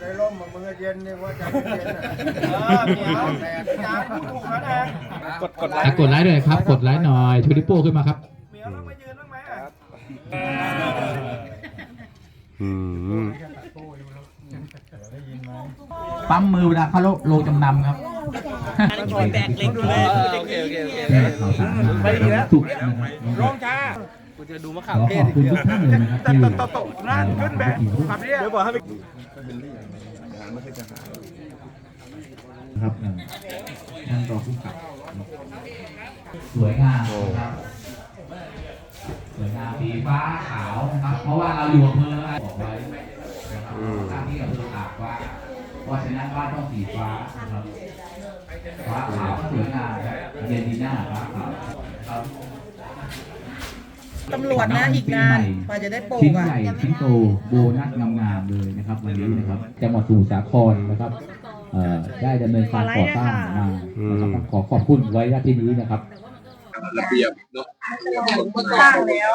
ในร่มมันมือเย็นเนี่ยว่าใจเย็นๆน่ะเออเหนียวจานพูดถูกแล้วนะกดกดไลอะค์กดไลค์ด้วยครับ กดไลค์หน่อยชูดิโป้ขึ้นมาครับ เหนียวลงมายืนบ้างไหมอะอืมปั๊มมือเวลาเข้าโรงจำนำครับแบกเล็กดูเลยโอเคโอเคโอเคข่าวสารไม่ดีแล้วสุกนะครับร้องช้ากูจะดูมะขขามอเทขศอบอีกคุณเดียวทุกท่านเลยนะครับที่ตบตบ นั่นขึ้นแบบขับเรียกเดี๋ยวบอกให้ไปครับนั่งรอผู้ขับสวยงามนะครับสวยงามสีฟ้าขาวนะครับ เพราะว่าเราอยู่อำเภอบอกไว้นะครับทางที่อำเภอตากฟ้าเพราะฉะนั้นบ้านต้องสีฟ้านะครับฟ้าขาวก็สวยงามเย็นดีหน้าฟ้าขาวครับ ตำรวจนะอีกนานกว่าจะได้ปลูชิ้กนอะ ใหญ่ชิ้นโตโบนัสงามๆเลยนะครับวันนี้นะครับจังหวัดสมุทรสาครนะครับเอ่อได้ดำเนินการก่อสร้างมานะครับต้องขอขอบคุณไว้ณที่นี้นะครับ ระเบียบเนาะ สร้างแล้ว